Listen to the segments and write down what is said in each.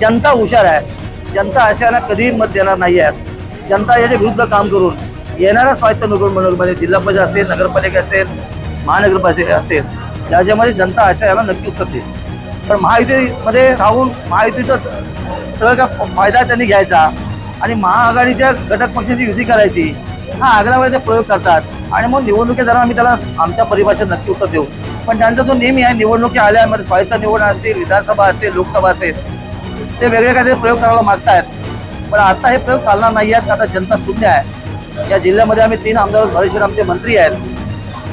जनता हुशार आहे. जनता अशांना कधीही मत देणार नाही आहे जनता याच्या विरुद्ध काम करून येणाऱ्या स्वायत्त निवडणुकीमध्ये जिल्हा परिषद असेल नगरपालिका असेल महानगरपालिका असेल ज्याच्यामध्ये जनता अशा याला नक्की उत्तर देईल. पण महायुतीमध्ये राहून महायुतीचा सगळं का फायदा त्यांनी घ्यायचा आणि महाआघाडीच्या घटक पक्षांची युती करायची हा आग्रामध्ये ते प्रयोग करतात. आणि मग निवडणुकी दरम्यान आम्ही त्याला आमच्या परिभाषेत नक्की उत्तर देऊ. पण त्यांचा जो नेहमी आहे निवडणुकी आल्यामध्ये स्वायत्त निवडणूक असतील विधानसभा असेल लोकसभा असेल ते वेगळे काहीतरी प्रयोग करायला मागतायत. पण आता हे प्रयोग चालणार नाही आहेत आता जनता शून्य आहे. या जिल्ह्यामध्ये आम्ही तीन आमदार भरेशीर आमचे मंत्री आहेत.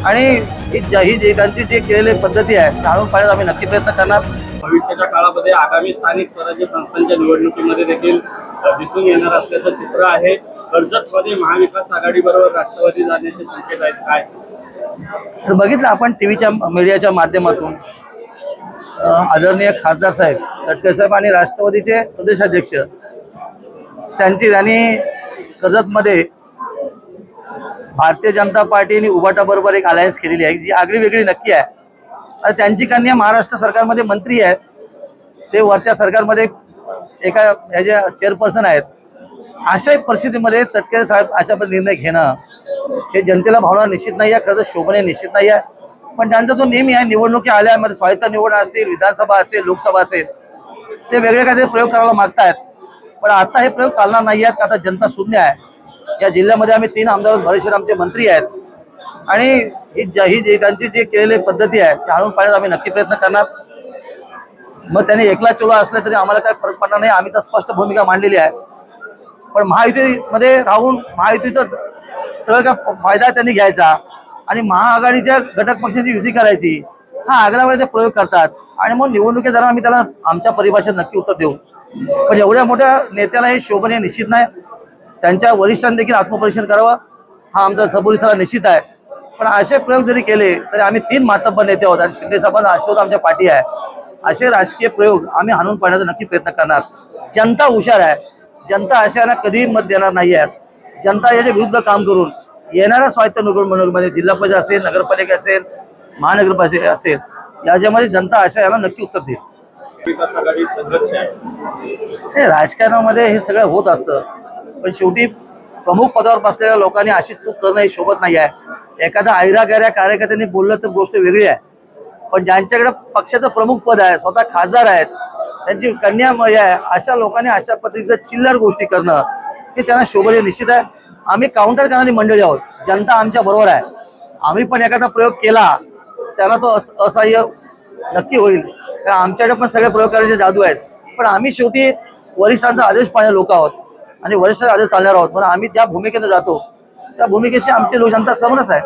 आणि ही ज- ही जे त्यांची जे केलेली पद्धती आहे आणून पाहण्याचा आम्ही नक्की प्रयत्न करणार. भविष्याच्या काळामध्ये आगामी स्थानिक स्वराज्य संस्थांच्या निवडणुकीमध्ये देखील दिसून येणार असल्याचं चित्र आहे. कर्जतमध्ये महाविकास आघाडी बरोबर राष्ट्रवादी जाण्याचे संकेत आहेत काय? तर बघितलं आपण टी व्हीच्या मीडियाच्या माध्यमातून. आदरणीय खासदार साहेब तटकरे साहेब आणि राष्ट्रवादीचे प्रदेशाध्यक्ष त्यांची त्यांनी कर्जतमध्ये भारतीय जनता पार्टी आणि एक अलायन्स केलेली आहे जी आगळी वेगळी नक्की आहे. आणि त्यांची कन्या महाराष्ट्र सरकारमध्ये मंत्री आहे ते वरच्या सरकारमध्ये एका ह्याच्या चेअरपर्सन आहेत. अशाही परिस्थितीमध्ये तटकरे साहेब अशा निर्णय घेणं हे जनतेला भावना निश्चित नाही आहे खरं शोभने निश्चित नाही आहे. पण त्यांचा जो नेहमी आहे निवडणुकी आल्यामध्ये स्वायत्त निवड असतील विधानसभा असेल लोकसभा असेल ते वेगळे काहीतरी प्रयोग करायला मागतायत. पण आता हे प्रयोग चालणार नाही आहेत आता जनता शून्य आहे. या जिल्ह्यामध्ये आम्ही तीन आमदार भरेश्वर आमचे मंत्री आहेत. आणि ही ही जी त्यांची जी केलेली पद्धती आहे ती आणून पाण्यात आम्ही नक्की प्रयत्न करणार. मग त्याने एकला चोला असले तरी आम्हाला काही फरक पडणार नाही आम्ही तर स्पष्ट भूमिका मांडलेली आहे. पण महायुतीमध्ये राहून महायुतीचं सगळं का फायदा त्यांनी घ्यायचा. आणि महाआघाडीच्या घटक पक्षांची युती करायची हा आग्रामध्ये प्रयोग करतात. आणि मग निवडणुकी दरम्यान आम्ही त्याला आमच्या परिभाषेत नक्की उत्तर देऊ. पण एवढ्या मोठ्या नेत्याला हे शोभने निश्चित नाही. त्यांच्या वरिष्ठांनी देखील आत्मपरीक्षण करावं. हा आमचा सबुरीसाला निश्चित आहे. पण असे प्रयोग जरी केले तरी आम्ही तीन मातब्बर नेते आहोत. आणि शिंदे साहेबांचा आशीर्वाद आमच्या पाठी आहे. असे राजकीय प्रयोग आम्ही हाणून पाडण्याचा नक्की प्रयत्न करणार. जनता हुशार आहे. जनता अशांना कधीही मत देणार नाही आहेत. जनता याच्या विरुद्ध काम करून येणाऱ्या स्वायत्त निवडणुकीमध्ये जिल्हा परिषद असेल नगरपालिका असेल महानगरपालिका असेल याच्यामध्ये जनता अशा याला नक्की उत्तर देईल. हे राजकारणामध्ये हे सगळं होत असतं. पण शेवटी प्रमुख पदावर बसलेल्या लोकांनी अशी चूक करणं हे शोभत नाही आहे. एखादा गैऱ्या कार्यकर्त्यांनी बोललं तर गोष्ट वेगळी आहे. पण ज्यांच्याकडे पक्षाचं प्रमुख पद आहे स्वतः खासदार आहेत त्यांची कन्या आहे अशा लोकांनी अशा पद्धतीचं चिल्लर गोष्टी करणं हे त्यांना शोभनीय निश्चित आहे. आम्ही काउंटर करणारी मंडळी आहोत. जनता आमच्या बरोबर आहे. आम्ही पण एखादा प्रयोग केला त्यांना तो असह्य नक्की होईल. कारण आमच्याकडे पण सगळे प्रयोग करायचे जादू आहेत. पण आम्ही शेवटी वरिष्ठांचा आदेश पाहणारे लोक आहोत. आणि वरिष्ठांचा आदेश चालणार आहोत. पण आम्ही ज्या भूमिकेने जातो त्या भूमिकेशी आमची लोक जनता समरस आहे.